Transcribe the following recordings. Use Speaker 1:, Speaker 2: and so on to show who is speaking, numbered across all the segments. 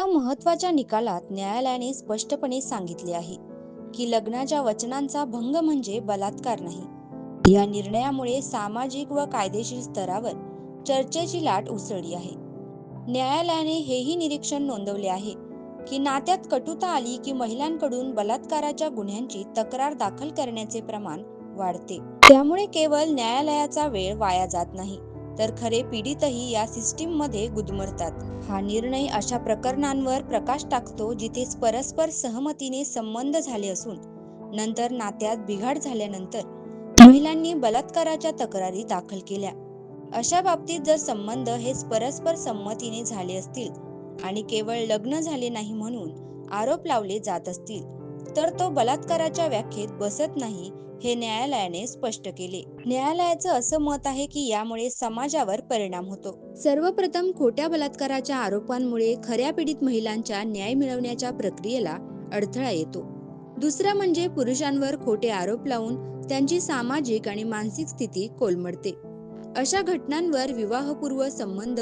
Speaker 1: एका महत्त्वाच्या निकालात न्यायालयाने स्पष्टपणे सांगितले आहे की लग्नाच्या वचनांचा भंग म्हणजे बलात्कार नाही. या निर्णयामुळे सामाजिक व कायदेशीर स्तरावर चर्चेची लाट उसळली आहे. न्यायालयाने हेही निरीक्षण नोंदवले आहे की नात्यात कटुता आली की महिलांकडून बलात्काराच्या गुन्ह्यांची तक्रार दाखल करण्याचे प्रमाण वाढते. त्यामुळे केवळ न्यायालयाचा वेळ वाया जात नाही. तर खरे पीडितही या सिस्टीममध्ये गुदमरतात. हा निर्णय अशा प्रकरणांवर प्रकाश टाकतो जिथे परस्पर सहमतीने संबंध झाले असून नंतर नात्यात बिघाड झाल्यानंतर महिलांनी बलात्काराच्या तक्रारी दाखल केल्या. अशा बाबतीत जर संबंध हे परस्पर संमतीने झाले असतील आणि केवळ लग्न झाले नाही म्हणून आरोप लावले जात असतील तर तो बलात्काराच्या व्याख्येत बसत नाही हे न्यायालयाने स्पष्ट केले. न्यायालयाचं असं मत आहे की यामुळे समाजावर परिणाम होतो. सर्वप्रथम खोट्या बलात्काराच्या आरोपांमुळे खऱ्या पीडित महिलांच्या न्याय मिळवण्याच्या प्रक्रियेला अडथळा येतो. दुसरं म्हणजे पुरुषांवर खोटे आरोप लावून त्यांची सामाजिक आणि मानसिक स्थिती कोलमडते. अशा घटनांवर विवाहपूर्व संबंध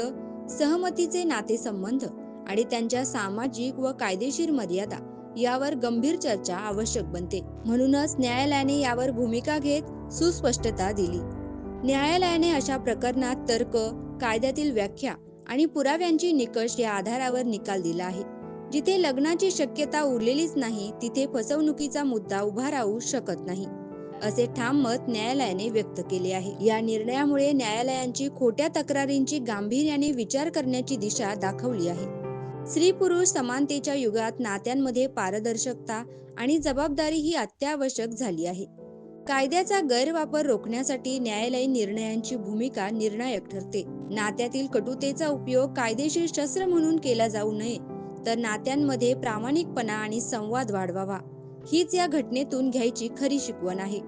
Speaker 1: सहमतीचे नातेसंबंध आणि त्यांच्या सामाजिक व कायदेशीर मर्यादा यावर गंभीर चर्चा आवश्यक बनते. म्हणूनच न्यायालयाने यावर भूमिका घेत सुस्पष्टता दिली. न्यायालयाने अशा प्रकरणात तर्क कायद्यातील व्याख्या आणि पुराव्यांची निकष या आधारावर निकाल दिला आहे. जिथे लग्नाची शक्यता उरलेलीच नाही तिथे फसवणुकीचा मुद्दा उभा राहू शकत नाही असे ठाम मत न्यायालयाने व्यक्त केले आहे. या निर्णयामुळे न्यायालयांची खोट्या तक्रारींची गांभीर्याने विचार करण्याची दिशा दाखवली आहे. स्त्री पुरुष समानतेच्या युगात नात्यांमध्ये पारदर्शकता आणि जबाबदारी ही अत्यावश्यक झाली आहे. कायद्याचा गैरवापर रोखण्यासाठी न्यायालयीन निर्णयांची भूमिका निर्णायक ठरते. नात्यातील कटुतेचा उपयोग कायदेशीर शस्त्र म्हणून केला जाऊ नये तर नात्यांमध्ये प्रामाणिकपणा आणि संवाद वाढवावा. हीच या घटनेतून घ्यायची खरी शिकवण आहे.